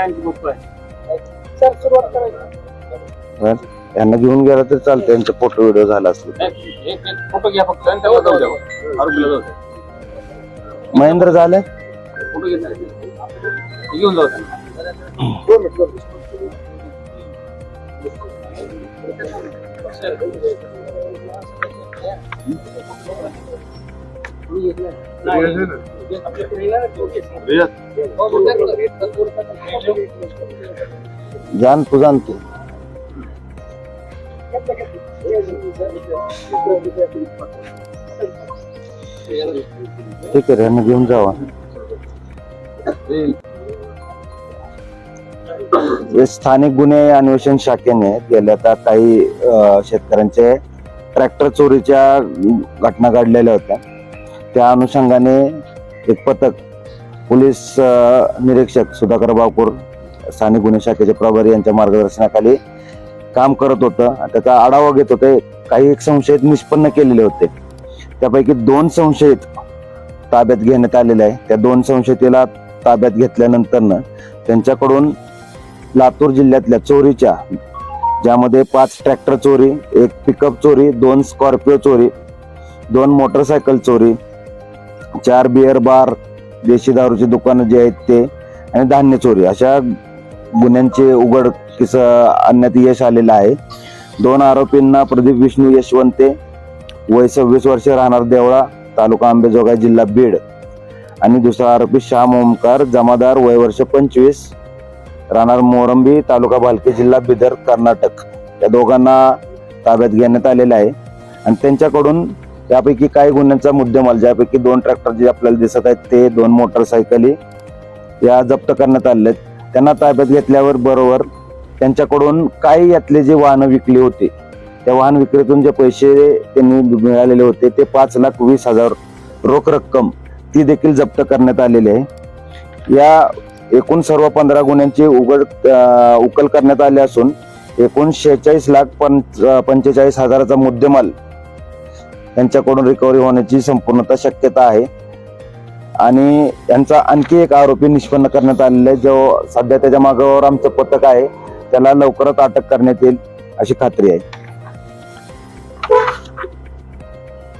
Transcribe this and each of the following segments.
आणखी बघतोय सर सुरुवात करायची. तर यांना घेऊन गेला तर चालतं त्यांचा फोटो व्हिडिओ झाला असतो. फोटो घ्या फक्त महेंद्र झाले? फोटो घेऊन जाऊ दोन मिनिट, जाणतो ठीक आहे यांना घेऊन जावा स्थानिक गुन्हे अन्वेषण शाखेने गेल्या आता काही शेतकऱ्यांचे ट्रॅक्टर चोरीच्या घटना घडलेल्या होत्या. त्या अनुषंगाने एक पथक पोलीस निरीक्षक सुधाकर बावपूर स्थानिक गुन्हे शाखेचे प्रभारी यांच्या मार्गदर्शनाखाली काम करत होतं. त्याचा आढावा घेत होते. काही एक संशयित निष्पन्न केलेले होते. त्यापैकी दोन संशयित ताब्यात घेण्यात आलेले आहे. त्या दोन संशयितीला ताब्यात घेतल्यानंतर त्यांच्याकडून लातूर जिल्ह्यातल्या चोरीच्या ज्यामध्ये पाच ट्रॅक्टर चोरी एक पिकअप चोरी दोन स्कॉर्पिओ चोरी दोन मोटरसायकल चोरी चार बिअर बार देशी दारूची दुकानं जे आहेत ते आणि धान्य चोरी. अशा गुन्ह्यांचे उघड किस आणण्यात यश आलेलं आहे. दोन आरोपींना प्रदीप विष्णू यशवंते वय सव्वीस वर्ष राहणार देवळा तालुका आंबेजोगाई जिल्हा बीड. आणि दुसरा आरोपी श्याम ओमकार जमादार वय वर्ष पंचवीस राहणार मोरंबी तालुका भालके जिल्हा बिदर कर्नाटक. या दोघांना ताब्यात घेण्यात आलेलं आहे. आणि त्यांच्याकडून त्यापैकी काही गुन्ह्यांचा मुद्देमाल ज्यापैकी दोन ट्रॅक्टर जे आपल्याला दिसत आहेत ते दोन मोटरसायकली या जप्त करण्यात आले आहेत त्यांना ताब्यात घेतल्यावर बरोबर त्यांच्याकडून काही यातले जे वाहनं विकली होती त्या वाहन विक्रीतून जे पैसे त्यांनी मिळालेले होते ते पाच लाख वीस हजार रोख रक्कम ती देखील जप्त करण्यात आलेली आहे. या एकूण सर्व पंधरा गुन्ह्यांची उघड उकल करण्यात आली असून एकूण शेहेचाळीस लाख पंच पंचेचाळीस हजाराचा मुद्देमाल त्यांच्याकडून रिकव्हरी होण्याची संपूर्णतः शक्यता आहे. आणि यांचा आणखी एक आरोपी निष्पन्न करण्यात आलेला आहे. जो सध्या त्याच्या मागावर आमचं पथक आहे त्याला लवकरच अटक करण्यात येईल अशी खात्री आहे.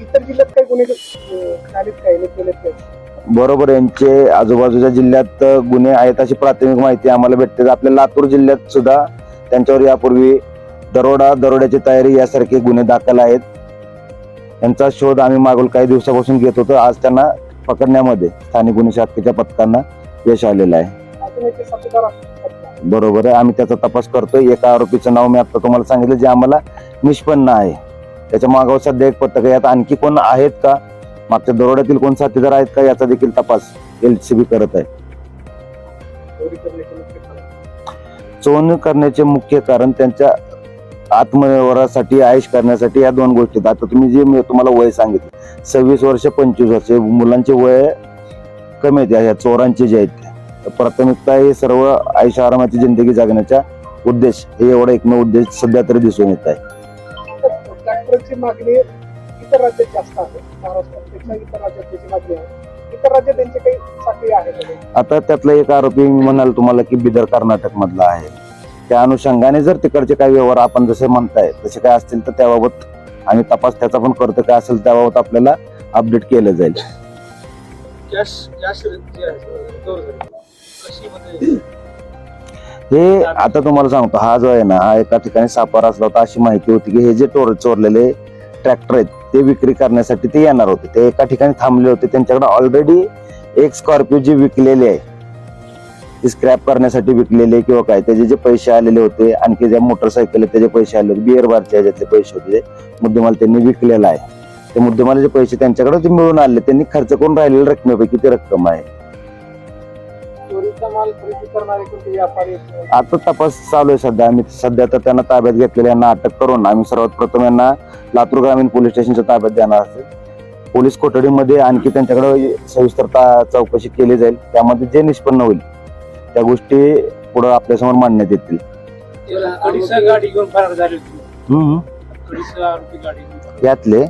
इतर जिल्ह्यात काही गुन्हे अं, झालेत काय नाही केलेत काय बरोबर यांचे आजूबाजूच्या जिल्ह्यात गुन्हे आहेत अशी प्राथमिक माहिती आम्हाला भेटते. आपल्या लातूर जिल्ह्यात सुद्धा त्यांच्यावर यापूर्वी दरोडा दरोड्याची तयारी यासारखे गुन्हे दाखल आहेत. यांचा शोध आम्ही मागील काही दिवसापासून घेत होतो. आज त्यांना पकडण्यामध्ये स्थानिक गुन्हे शाखेच्या पथकांना यश आलेलं आहे. बरोबर आहे. आम्ही त्याचा तपास करतोय. एका आरोपीचं नाव मी आता तुम्हाला सांगितलं जे आम्हाला निष्पन्न आहे. त्याच्या मागावर सध्या एक पथक आहे. यात आणखी कोण आहेत का? मागच्या दरोड्यातील कोण साथीदार आहेत का? याचा देखील तपास एलसीबी करत आहे. चोरी चोरी करण्याचे मुख्य कारण त्यांच्या आत्मनिर्भरासाठी आयुष करण्यासाठी या दोन गोष्टी. आता तुम्ही जे मी तुम्हाला वय सांगितलं सव्वीस वर्ष पंचवीस वर्ष मुलांचे वय कमी आहेत. या चोरांचे जे आहेत प्राथमिकता हे सर्व आयुष आरामाची जिंदगी जगण्याचा उद्देश हे एवढा एकमेव उद्देश सध्या तरी दिसून येत आहे. तर ट्रॅक्टरची मागणी इतर राज्यात जास्त आहे. महाराष्ट्रापेक्षा इतर राज्यात त्याची मागणी आहे. इतर राज्यात त्यांचे काही साखळी आहेत का? काही? आता त्यातला एक आरोपी म्हणाल तुम्हाला की बिदर कर्नाटक मधला आहे. त्या अनुषंगाने जर तिकडचे काही व्यवहार आपण जसे म्हणताय तसे काय असतील तर त्याबाबत आम्ही तपास त्याचा पण करतो. काय असेल त्याबाबत आपल्याला अपडेट केलं जाईल. चोर हे आता तुम्हाला सांगतो हा जो आहे ना हा एका ठिकाणी सापार असला होता अशी माहिती होती की हे जे टोर चोरलेले ट्रॅक्टर आहेत ते विक्री करण्यासाठी ते येणार होते. ते एका ठिकाणी थांबले होते. त्यांच्याकडे ऑलरेडी एक स्कॉर्पिओ जी विकलेली आहे. स्क्रॅप करण्यासाठी विकलेले किंवा काय त्याचे जे पैसे आलेले होते आणखी ज्या मोटरसायकल त्याचे पैसे आले होते बिअर बारचे ह्याच्यातले पैसे होते ते मुद्देमाल त्यांनी विकलेला आहे. ते मुद्देमालाचे पैसे त्यांच्याकडे ते मिळून आले त्यांनी खर्च करून राहिलेल्या रकमेपैकी ती रक्कम आहे. आता तपास चालू आहे सध्या. आम्ही सध्या तर त्यांना ताब्यात घेतलेल्या यांना अटक करून आम्ही सर्वात प्रथम यांना लातूर ग्रामीण पोलीस स्टेशनच्या ताब्यात देणार असेल पोलीस कोठडीमध्ये आणखी त्यांच्याकडे सविस्तरता चौकशी केली जाईल. त्यामध्ये जे निष्पन्न होईल त्या गोष्टी पुढे आपल्यासमोर मांडण्यात येतील. यातले?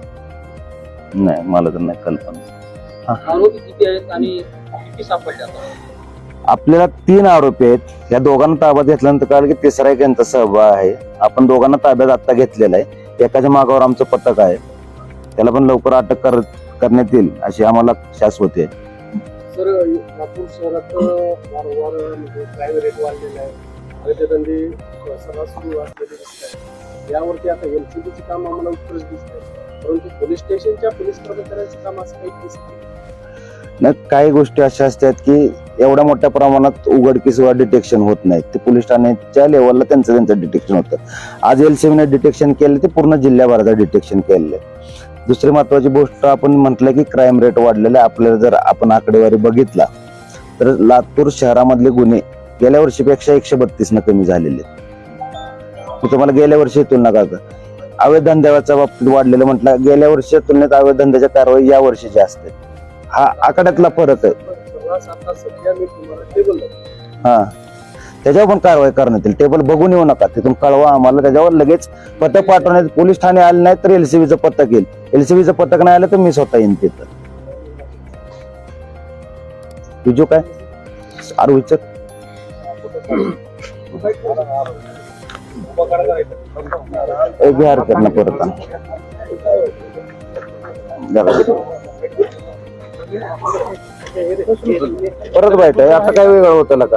नाही मला तर नाही कल्पना. आपल्याला तीन आरोपी आहेत. या दोघांना ताब्यात घेतल्यानंतर कळालं की तिसरा एक यांचा सहभाग आहे. आपण दोघांना ताब्यात आता घेतलेला आहे. एकाच्या मागावर आमचं पथक आहे. त्याला पण लवकर अटक कर करण्यात येईल अशी आम्हाला शाश्वती आहे. सर नागपूर शहरात वारंवार म्हणजे क्राईम रेट वाढलेला आहे. अवैधधंदे सर्रास सुरू असलेले दिसत आहे. यावरती आता एलसीबीचे काम आम्हाला उत्कृष्ट दिसत आहे परंतु पोलीस स्टेशनच्या पोलीस कर्मचाऱ्यांचं काम असं काही दिसत नाही. काही गोष्टी अशा असतात की एवढ्या मोठ्या प्रमाणात उघडकीस वा डिटेक्शन होत नाही ते पोलीस ठाण्याच्या लेवलला त्यांचं त्यांचं डिटेक्शन होतं. आज एल डिटेक्शन केलं ते पूर्ण जिल्ह्याभराचं डिटेक्शन केलेलं आहे. दुसरी महत्वाची गोष्ट आपण म्हटलं की क्राईम रेट वाढलेला आहे. आपल्याला जर आपण आकडेवारी बघितला तर लातूर शहरामधले गुन्हे गेल्या वर्षीपेक्षा एकशे बत्तीस न कमी झालेले आहेत. मी तुम्हाला गेल्या वर्षी तुलना करता. अवैध धंद्याच्या बाबतीत वाढलेलं म्हटलं गेल्या वर्षी तुलनेत अवैध धंद्याच्या कारवाई या वर्षी जास्त आहे. हा आकड्यातला फरक आहे. हा. त्याच्यावर पण कारवाई करण्यात येईल. टेबल बघून येऊ नका. तिथून कळवा आम्हाला. त्याच्यावर लगेच पथक पाठवण्यात पोलीस ठाणे आले नाही तर एलसीबीचं पथक येईल. एलसीबीचं पथक नाही आलं तर मी स्वतः येईन तिथं. तुझं काय? आरू विचार. एक बिहार करणं परत परत बाईट आहे आता काय वेगळं होतं का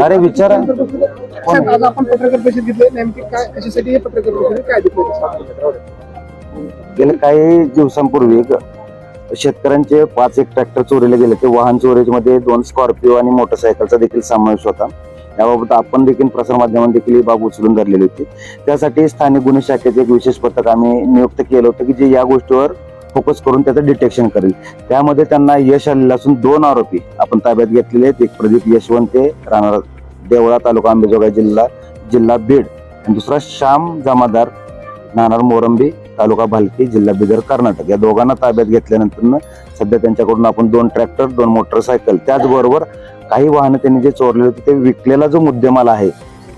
अरे विचारा. साहेब, आज आपण पत्रकार परिषद घेतले. नेमकी काय कशासाठी हे पत्रकार परिषद काय घेतलं गेल्या काही दिवसांपूर्वी शेतकऱ्यांचे पाच एक ट्रॅक्टर चोरीला गेले. ते वाहन चोरीमध्ये दोन स्कॉर्पिओ आणि मोटरसायकलचा देखील समावेश होता. याबाबत आपण देखील प्रसारमाध्यमांनी देखील ही बाब उचलून धरलेली होती. त्यासाठी स्थानिक गुन्हे शाखेचे एक विशेष पथक आम्ही नियुक्त केलं होतं की जे या गोष्टीवर फोकस करून त्याचं डिटेक्शन करेल. त्यामध्ये त्यांना यश आलेलं असून दोन आरोपी आपण ताब्यात घेतलेले आहेत. एक प्रदीप यशवंते राहणार देवळा तालुका अंबेजोगाई जिल्हा जिल्हा बीड. आणि दुसरा श्याम जमादार नाणार मोरंबी. तालुका भालकी जिल्हा बिदर कर्नाटक या दोघांना ताब्यात घेतल्यानंतर सध्या त्यांच्याकडून आपण दोन ट्रॅक्टर दोन मोटरसायकल त्याचबरोबर काही वाहनं त्यांनी जे चोरलेले होते ते विकलेला जो मुद्देमाल आहे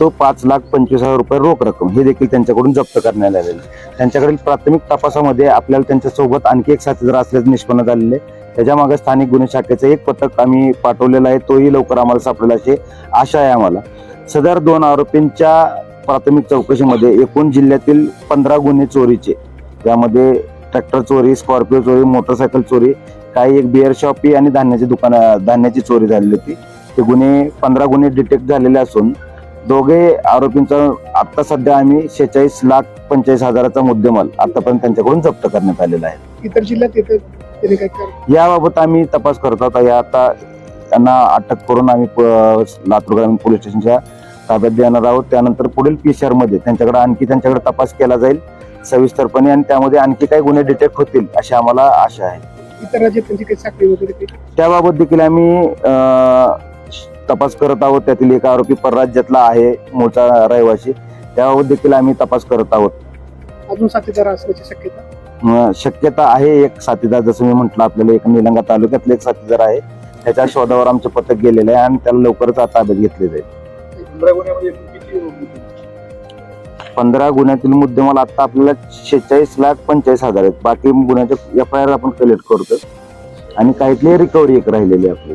तो पाच लाख पंचवीस हजार रुपये रोख रक्कम हे देखील त्यांच्याकडून जप्त करण्यात आलेलं आहे. त्यांच्याकडील प्राथमिक तपासामध्ये आपल्याला त्यांच्यासोबत आणखी एक साथीदार असल्याचं निष्पन्न झालेले आहे. त्याच्यामागे स्थानिक गुन्हे शाखेचं एक पथक आम्ही पाठवलेलं आहे तोही लवकर आम्हाला सापडेल अशी आशा आहे आम्हाला सदर दोन आरोपींच्या प्राथमिक चौकशीमध्ये एकूण जिल्ह्यातील पंधरा गुन्हे चोरीचे. त्यामध्ये ट्रॅक्टर चोरी स्कॉर्पिओ चोरी मोटरसायकल चोरी काही एक बिअर शॉपी आणि धान्याची दुकान धान्याची चोरी झालेली होती. ते गुन्हे पंधरा गुन्हे डिटेक्ट झालेले असून दोघे आरोपींचा आता सध्या आम्ही शेहेचाळीस लाख पंचेचाळीस हजाराचा मुद्देमाल आतापर्यंत त्यांच्याकडून जप्त करण्यात आलेला आहे. इतर जिल्ह्यात याबाबत आम्ही तपास करत आहोत. या आता त्यांना अटक करून आम्ही लातूर ग्रामीण पोलीस स्टेशनच्या ताब्यात देणार आहोत. त्यानंतर पुढील पीसीआरमध्ये त्यांच्याकडे आणखी त्यांच्याकडे तपास केला जाईल सविस्तरपणे आणि त्यामध्ये आणखी काही गुन्हे डिटेक्ट होतील अशी आम्हाला आशा आहे. इतर राज्यात त्यांची काही साखळी वगैरे काही? त्याबाबत देखील आम्ही तपास करत आहोत. त्यातील एक आरोपी परराज्यातला आहे मूळचा रहिवासी त्याबाबत देखील आम्ही तपास करत आहोत. अजून साथीदार असण्याची शक्यता? शक्यता आहे एक साथीदार जसं मी म्हटलं आपल्याला एक निलंगा तालुक्यातले एक साथीदार आहे. त्याच्या शोधावर आमचं पथक गेलेलं आहे आणि त्याला लवकरच आता ताब्यात घेतले जाईल. पंधरा गुन्ह्यामध्ये किती? पंधरा गुन्ह्यातील मुद्देमाल आता आपल्याला शेहेचाळीस लाख पंचेचाळीस हजार आहेत. बाकी गुन्ह्याचे एफ आय आर आपण कलेक्ट करतो आणि काहीतली रिकव्हरी एक राहिलेली आपली.